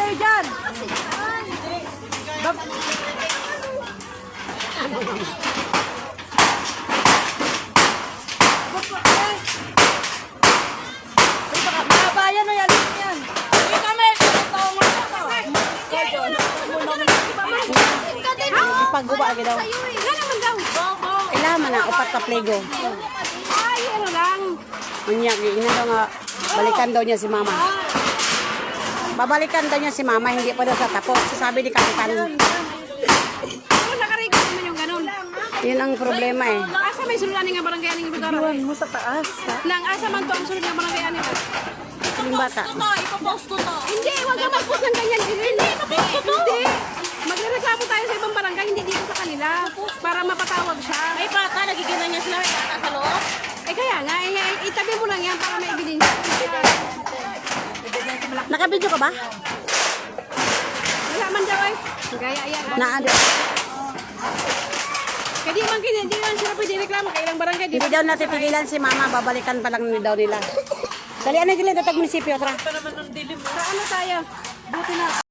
kayo dyan. Bab- mabayan o yan. yan. Hindi kami, Ipagguba lagi daw. Kailangan na upat ka pligo. Ay, ano lang. Unya, ina daw nga balikan daw niya si mama. Babalikan daw niya si mama, hindi pa daw sa tapos. Sabi ni Kapitan. Kung nakarecord naman yung ganun. Yun ang problema eh. Asa may sululan nga barangay aning ibigara. mo sa taas. Nang asa man to ang sulod nga barangay aning. Yung bata. Ito, ipopost ko to. Hindi, wag ka mag-post ng ganyan. Hindi, mag-post ko to. Hindi. Magrereklamo tayo sa ibang barangay, hindi dito sa kanila. Para mapatawag siya. May bata, nagigina niya sila, may bata sa loob. Eh kaya nga, eh, eh, itabi mo lang yan para may ebidensya. Nakabidyo ka ba? Wala man daw eh. Gaya yan. Na ano? Kaya di man kini, di man sila pwede reklamo kay ilang barangay. Di Hindi daw natitigilan si mama, babalikan pa lang daw nila. Dali, ano sila tatag munisipyo, tra? Sa ano tayo? Buti na.